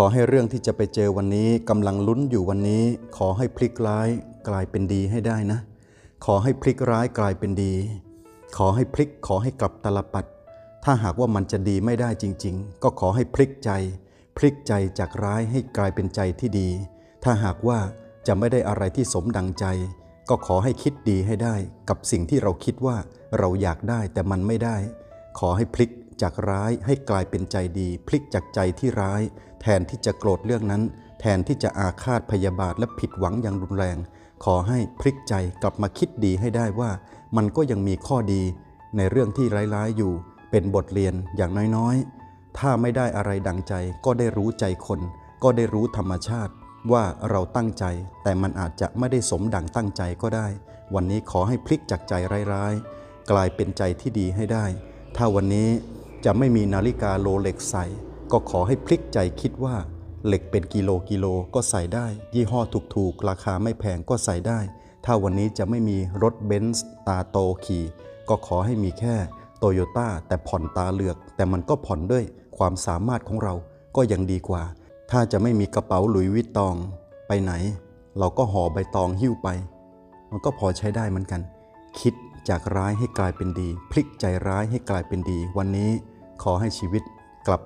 ขอให้เรื่องที่จะไปเจอวันนี้กำลังลุ้นอยู่วันนี้ ขอให้พลิกร้ายกลายเป็นดีให้ได้นะ ขอให้พลิกร้ายกลายเป็นดี ขอให้พลิกขอให้กลับตลปัด ถ้าหากว่ามันจะดีไม่ได้จริง ๆ ก็ขอให้พลิกใจ พลิกใจจากร้ายให้กลายเป็นใจที่ดี ถ้าหากว่าจะไม่ได้อะไรที่สมดังใจ ก็ขอให้คิดดีให้ได้ กับสิ่งที่เราคิดว่าเราอยากได้แต่มันไม่ได้ ขอให้พลิก จากร้ายให้กลายเป็นใจดี พลิกจากใจที่ร้าย แทนที่จะโกรธเรื่องนั้น แทนที่จะอาฆาตพยาบาทและผิดหวังอย่างรุนแรง ขอให้พลิกใจกลับมาคิดดีให้ได้ว่า มันก็ยังมีข้อดี ในเรื่องที่ร้ายๆอยู่ เป็นบทเรียนอย่างน้อยๆ ถ้าไม่ได้อะไรดังใจก็ได้รู้ใจคน ก็ได้รู้ธรรมชาติว่าเราตั้งใจ แต่มันอาจจะไม่ได้สมดังตั้งใจก็ได้ วันนี้ขอให้พลิกจากใจร้ายๆ กลายเป็นใจที่ดีให้ได้ ถ้าวันนี้ จะไม่มีนาฬิกาโลเล็กใส่ ก็ขอให้พลิกใจคิดว่า เหล็กเป็นกิโลกิโลก็ใส่ได้ ยี่ห้อถูกๆ ราคาไม่แพงก็ใส่ได้ ถ้าวันนี้จะไม่มีรถเบนซ์ตาโตขี่ ก็ขอให้มีแค่โตโยต้าแต่ผ่อนตาเหลือก แต่มันก็ผ่อนด้วยความสามารถของเราก็ยังดีกว่า ถ้าจะไม่มีกระเป๋าหลุยวิตตองไปไหน เราก็ห่อใบตองหิ้วไป มันก็พอใช้ได้เหมือนกัน คิด จากร้ายให้กลายเป็นดี พลิกใจร้ายให้กลายเป็นดี วันนี้ขอให้ชีวิตกลับ